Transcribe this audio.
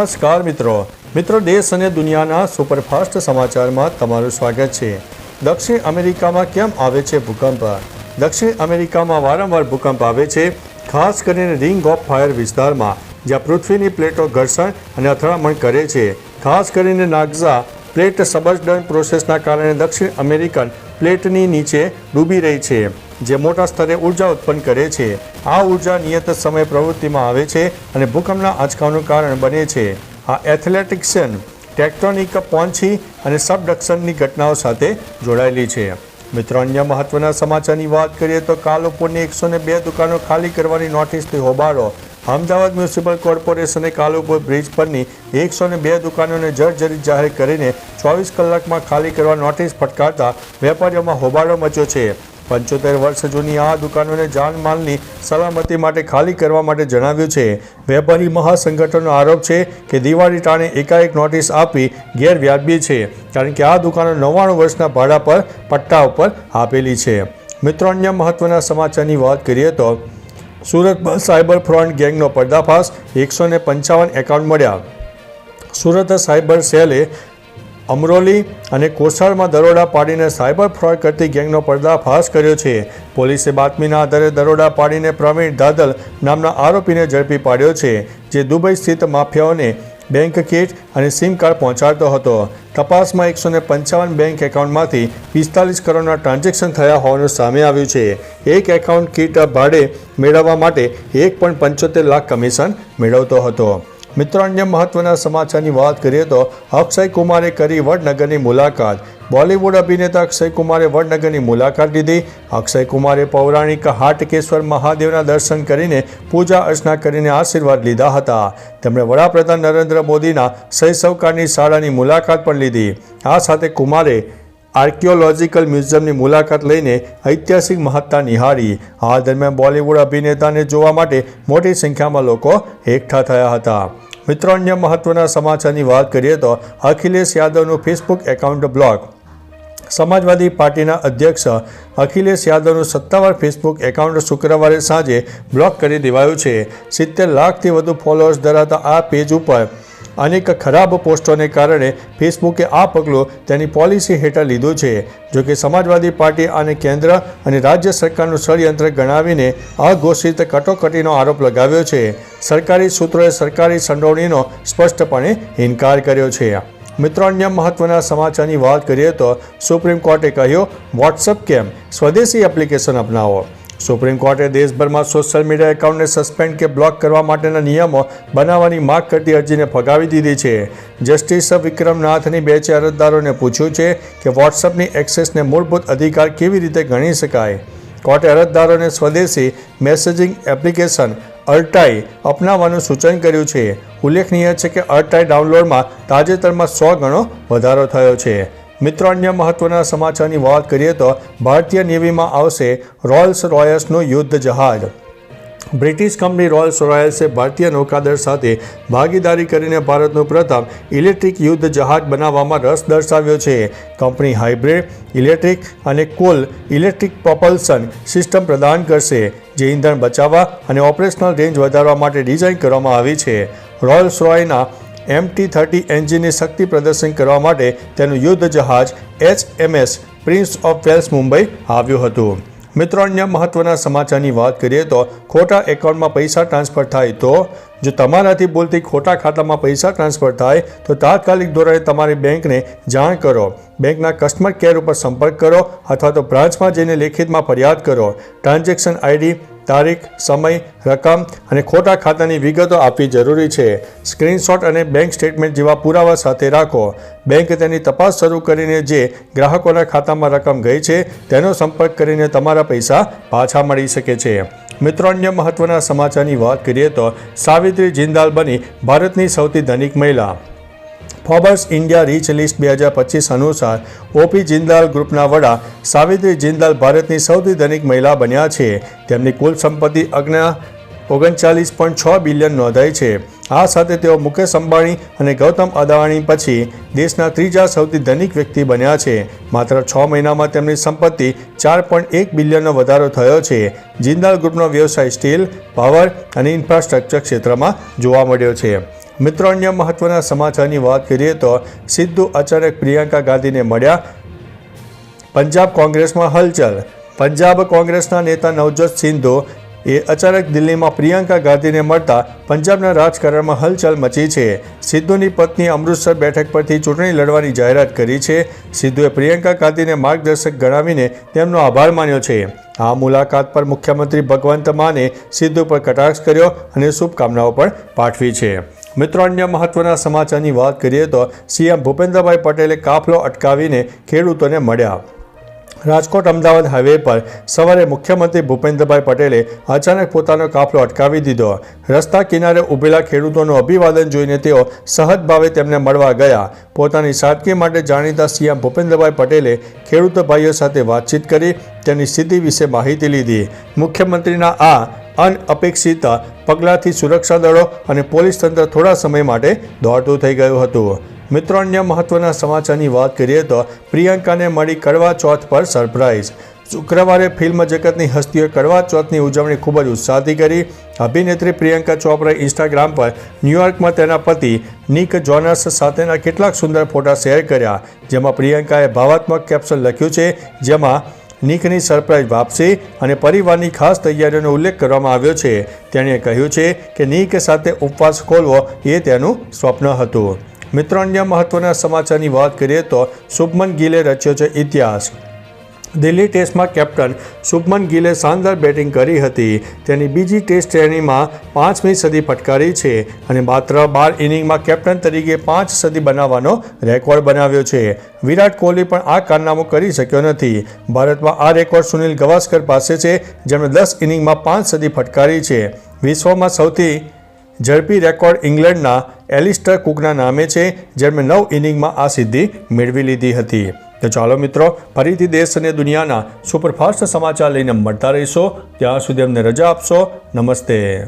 નમસ્કાર મિત્રો. મિત્રો, દેશ અને દુનિયાના સુપરફાસ્ટ સમાચારમાં તમારું સ્વાગત છે. દક્ષિણ અમેરિકામાં કેમ આવે છે ભૂકંપ? દક્ષિણ અમેરિકામાં વારંવાર ભૂકંપ આવે છે, ખાસ કરીને રિંગ ઓફ ફાયર વિસ્તારમાં, જ્યાં પૃથ્વીની પ્લેટો ઘર્ષણ અને અથડામણ કરે છે. ખાસ કરીને નાગઝા પ્લેટ સબર્જન પ્રોસેસના કારણે દક્ષિણ અમેરિકન પ્લેટની નીચે ડૂબી રહી છે, જે મોટા સ્તરે ઊર્જા ઉત્પન્ન કરે છે. આ ઊર્જા નિયત સમય પ્રવૃત્તિમાં આવે છે અને ભૂકંપના આંચકાનું કારણ બને છે. આ એથ્લેટિક્સન ટેક્ટોનિક પહોંચી અને સબડક્શનની ઘટનાઓ સાથે જોડાયેલી છે. મિત્રો, અન્ય મહત્વના સમાચારની વાત કરીએ તો કાલુપુરની એકસો ને બે દુકાનો ખાલી કરવાની નોટિસથી હોબાળો. અમદાવાદ મ્યુનિસિપલ કોર્પોરેશને કાલુપુર બ્રિજ પરની એકસો ને બે દુકાનોને જર્જરિત જાહેર કરીને ચોવીસ કલાકમાં ખાલી કરવા નોટિસ ફટકારતા વેપારીઓમાં હોબાળો મચ્યો છે. પંચોતેર વર્ષ જૂની આ દુકાનોને જાનમાલની સલામતી માટે ખાલી કરવા માટે જણાવ્યું છે. વેપારી મહાસંગઠનનો આરોપ છે કે દિવાળી ટાણે એકાએક નોટિસ આપી ગેરવ્યાજબી છે, કારણ કે આ દુકાનો નવ્વાણું વર્ષના ભાડા પર, પટ્ટા ઉપર આપેલી છે. મિત્રો, અન્ય મહત્વના સમાચારની વાત કરીએ તો સુરતમાં સાયબર ફ્રોડ ગેંગનો પર્દાફાશ એકસો ને પંચાવન એકાઉન્ટ મળ્યા. સુરત સાયબર સેલે અમરોલી અને કોસાળમાં દરોડા પાડીને સાયબર ફ્રોડ કરતી ગેંગનો પર્દાફાશ કર્યો છે. પોલીસે બાતમીના આધારે દરોડા પાડીને પ્રવીણ દાદલ નામના આરોપીને ઝડપી પાડ્યો છે, જે દુબઈ સ્થિત માફિયાઓને બેંક કીટ અને સિમ કાર્ડ પહોંચાડતો હતો. તપાસમાં એકસો ને પંચાવન બેંક એકાઉન્ટમાંથી પિસ્તાલીસ કરોડના ટ્રાન્ઝેક્શન થયા હોવાનું સામે આવ્યું છે. એક એકાઉન્ટ કીટ ભાડે મેળવવા માટે એક પોઈન્ટ પંચોતેર લાખ કમિશન મેળવતો હતો. મિત્રો, અન્ય મહત્વના સમાચારની વાત કરીએ તો અક્ષય કુમારે કરી વડનગરની મુલાકાત. બોલિવૂડ અભિનેતા અક્ષય કુમારે વડનગરની મુલાકાત લીધી. અક્ષય કુમારે પૌરાણિક હાટકેશ્વર મહાદેવના દર્શન કરીને પૂજા અર્ચના કરીને આશીર્વાદ લીધા હતા. તેમણે વડાપ્રધાન નરેન્દ્ર મોદીના શૈશવકાળની શાળાની મુલાકાત પણ લીધી. આ સાથે કુમારે આર્કિયોલોજીકલ મ્યુઝિયમની મુલાકાત લઈને ઐતિહાસિક મહત્તા નિહાળી. આ દરમિયાન બોલિવૂડ અભિનેતાને જોવા માટે મોટી સંખ્યામાં લોકો એકઠા થયા હતા. મિત્રો, અન્ય મહત્વના સમાચારની વાત કરીએ તો અખિલેશ યાદવનું ફેસબુક એકાઉન્ટ બ્લોક સમાજવાદી પાર્ટીના અધ્યક્ષ અખિલેશ યાદવનું સત્તાવાર ફેસબુક એકાઉન્ટ શુક્રવારે સાંજે બ્લોક કરી દેવાયું છે. સિત્તેર લાખથી વધુ ફોલોઅર્સ ધરાવતા આ પેજ ઉપર અનેક ખરાબ પોસ્ટોને કારણે ફેસબુકે આ પગલું તેની પોલિસી હેઠળ લીધું છે. જોકે સમાજવાદી પાર્ટી આને કેન્દ્ર અને રાજ્ય સરકારનું ષડયંત્ર ગણાવીને અઘોષિત કટોકટીનો આરોપ લગાવ્યો છે. સરકારી સૂત્રોએ સરકારી સંડોવણીનો સ્પષ્ટપણે ઇનકાર કર્યો છે. મિત્રો, અન્ય મહત્વના સમાચારની વાત કરીએ તો સુપ્રીમ કોર્ટે કહ્યું વોટ્સઅપ કેમ? સ્વદેશી એપ્લિકેશન અપનાવો. સુપ્રીમ કોર્ટે દેશભરમાં સોશિયલ મીડિયા એકાઉન્ટને સસ્પેન્ડ કે બ્લોક કરવા માટેના નિયમો બનાવવાની માગ કરતી અરજીને ફગાવી દીધી છે. જસ્ટિસ વિક્રમનાથની બેચે અરજદારોને પૂછ્યું છે કે વોટ્સઅપની એક્સેસને મૂળભૂત અધિકાર કેવી રીતે ગણી શકાય? કોર્ટે અરજદારોને સ્વદેશી મેસેજિંગ એપ્લિકેશન અર્ટાઈ અપનાવવાનું સૂચન કર્યું છે. ઉલ્લેખનીય છે કે અર્ટાઈ ડાઉનલોડમાં તાજેતરમાં સો ગણો વધારો થયો છે. મિત્રો, અન્ય મહત્વના સમાચારની વાત કરીએ તો ભારતીય નેવીમાં આવશે રોયલ્સ રોયલ્સનું યુદ્ધ જહાજ. બ્રિટિશ કંપની રોયલ રોયલ્સે ભારતીય નૌકાદળ સાથે ભાગીદારી કરીને ભારતનું પ્રથમ ઇલેક્ટ્રિક યુદ્ધ જહાજ બનાવવામાં રસ દર્શાવ્યો છે. કંપની હાઇબ્રિડ, ઇલેક્ટ્રિક અને કુલ ઇલેક્ટ્રિક પ્રપલ્સન સિસ્ટમ પ્રદાન કરશે, જે ઇંધણ બચાવવા અને ઓપરેશનલ રેન્જ વધારવા માટે ડિઝાઇન કરવામાં આવી છે. રોયલ રોયના એમ ટી થર્ટી એન્જિનની શક્તિ પ્રદર્શન કરવા માટે તેનું યુદ્ધ જહાજ H MS prince of Wales Mumbai આવ્યું હતું. મિત્રો, અન્ય મહત્વના સમાચારની વાત કરીએ તો ખોટા એકાઉન્ટમાં પૈસા ટ્રાન્સફર થાય તો જો તમારાથી બોલતી ખોટા ખાતામાં પૈસા ટ્રાન્સફર થાય તો તાત્કાલિક ધોરણે તમારી બેંકને જાણ કરો. બેંકના કસ્ટમર કેર ઉપર સંપર્ક કરો અથવા તો બ્રાન્ચમાં જઈને લેખિતમાં ફરિયાદ કરો. ટ્રાન્ઝેક્શન આઈડી તારીખ, સમય, રકમ અને ખોટા ખાતાની વિગતો આપવી જરૂરી છે. સ્ક્રીનશોટ અને બેંક સ્ટેટમેન્ટ જેવા પુરાવા સાથે રાખો. બેંક તેની તપાસ શરૂ કરીને જે ગ્રાહકોના ખાતામાં રકમ ગઈ છે, તેનો સંપર્ક કરીને તમારા પૈસા પાછા મળી શકે છે. મિત્રો, અન્ય મહત્વના સમાચારની વાત કરીએ તો સાવિત્રી જિંદાલ બની ભારતની સૌથી ધનિક મહિલા. ફોબર્સ ઇન્ડિયા રીચ લિસ્ટ બે હજાર પચીસ અનુસાર ઓપી જિંદાલ ગ્રુપના વડા સાવિત્રી જિંદાલ ભારતની સૌથી ધનિક મહિલા બન્યા છે. તેમની કુલ સંપત્તિ અગ્ન ઓગણચાલીસ પોઈન્ટ છ બિલિયન નોંધાઈ છે. આ સાથે તેઓ મુકેશ અંબાણી અને ગૌતમ અદાણી પછી દેશના ત્રીજા સૌથી ધનિક વ્યક્તિ બન્યા છે. માત્ર છ મહિનામાં તેમની સંપત્તિ ચાર પોઈન્ટ એક બિલિયનનો વધારો થયો છે. જિંદાલ ગ્રુપનો વ્યવસાય સ્ટીલ, પાવર અને ઇન્ફ્રાસ્ટ્રક્ચર ક્ષેત્રમાં જોવા મળ્યો છે. મિત્રો, અન્ય મહત્વના સમાચારની વાત કરીએ તો સિદ્ધુ અચાનક પ્રિયંકા ગાંધીને મળ્યા. પંજાબ કોંગ્રેસમાં હલચલ. પંજાબ કોંગ્રેસના નેતા નવજોત સિંધુ એ અચાનક દિલ્હીમાં પ્રિયંકા ગાંધીને મળતા પંજાબના રાજકારણમાં હલચલ મચી છે. સિદ્ધુની પત્ની અમૃતસર બેઠક પરથી ચૂંટણી લડવાની જાહેરાત કરી છે. સિદ્ધુએ પ્રિયંકા ગાંધીને માર્ગદર્શક ગણાવીને તેમનો આભાર માન્યો છે. આ મુલાકાત પર મુખ્યમંત્રી ભગવંત માને સિદ્ધુ પર કટાક્ષ કર્યો અને શુભકામનાઓ પણ પાઠવી છે. મિત્રો, અન્ય મહત્વના સમાચારની વાત કરીએ તો સીએમ ભૂપેન્દ્રભાઈ પટેલે કાફલો અટકાવીને ખેડૂતોને મળ્યા. રાજકોટ અમદાવાદ હાઈવે પર સવારે મુખ્યમંત્રી ભૂપેન્દ્રભાઈ પટેલે અચાનક પોતાનો કાફલો અટકાવી દીધો. રસ્તા કિનારે ઊભેલા ખેડૂતોનું અભિવાદન જોઈને તેઓ સહજ ભાવે તેમને મળવા ગયા. પોતાની સાદગી માટે જાણીતા સીએમ ભૂપેન્દ્રભાઈ પટેલે ખેડૂત ભાઈઓ સાથે વાતચીત કરી તેની સ્થિતિ વિશે માહિતી લીધી. મુખ્યમંત્રીના આ અનઅપેક્ષિત પગલાંથી સુરક્ષા દળો અને પોલીસ તંત્ર થોડા સમય માટે દોડતું થઈ ગયું હતું. મિત્રો, અન્ય મહત્વના સમાચારની વાત કરીએ તો પ્રિયંકાને મળી કડવા ચોથ પર સરપ્રાઇઝ શુક્રવારે ફિલ્મ જગતની હસ્તીઓએ કડવા ચોથની ઉજવણી ખૂબ જ ઉત્સાહથી કરી. અભિનેત્રી પ્રિયંકા ચોપરાએ ઇન્સ્ટાગ્રામ પર ન્યૂયોર્કમાં તેના પતિ નિક જોનસ સાથેના કેટલાક સુંદર ફોટા શેર કર્યા, જેમાં પ્રિયંકાએ ભાવાત્મક કેપ્શન લખ્યું છે, જેમાં નિકની સરપ્રાઇઝ વાપસી અને પરિવારની ખાસ તૈયારીઓનો ઉલ્લેખ કરવામાં આવ્યો છે. તેણે કહ્યું છે કે નિક સાથે ઉપવાસ ખોલવો એ તેનું સ્વપ્ન હતું. મિત્રો અન્ય મહત્વના સમાચારની વાત કરીએ તો શુભમન ગિલે રચ્યો છે ઇતિહાસ. દિલ્હી ટેસ્ટમાં કેપ્ટન શુભમન ગિલે શાનદાર બેટિંગ કરી હતી. તેની બીજી ટેસ્ટ શ્રેણીમાં પાંચમી સદી ફટકારી છે અને માત્ર બાર ઇનિંગમાં કેપ્ટન તરીકે પાંચ સદી બનાવવાનો રેકોર્ડ બનાવ્યો છે. વિરાટ કોહલી પણ આ કારનામું કરી શક્યો નથી. ભારતમાં આ રેકોર્ડ સુનિલ ગવાસ્કર પાસે છે, જેમણે દસ ઇનિંગમાં પાંચ સદી ફટકારી છે. વિશ્વમાં સૌથી ઝડપી રેકોર્ડ ઇંગ્લેન્ડના એલિસ્ટર કુકના નામે છે, જેમણે નવ ઇનિંગમાં આ સિદ્ધિ મેળવી લીધી હતી. તો ચાલો મિત્રો, ફરીથી દેશ અને દુનિયાના સુપરફાસ્ટ સમાચાર લઈને મળતા રહીશો. ત્યાં સુધી અમને રજા આપશો. નમસ્તે.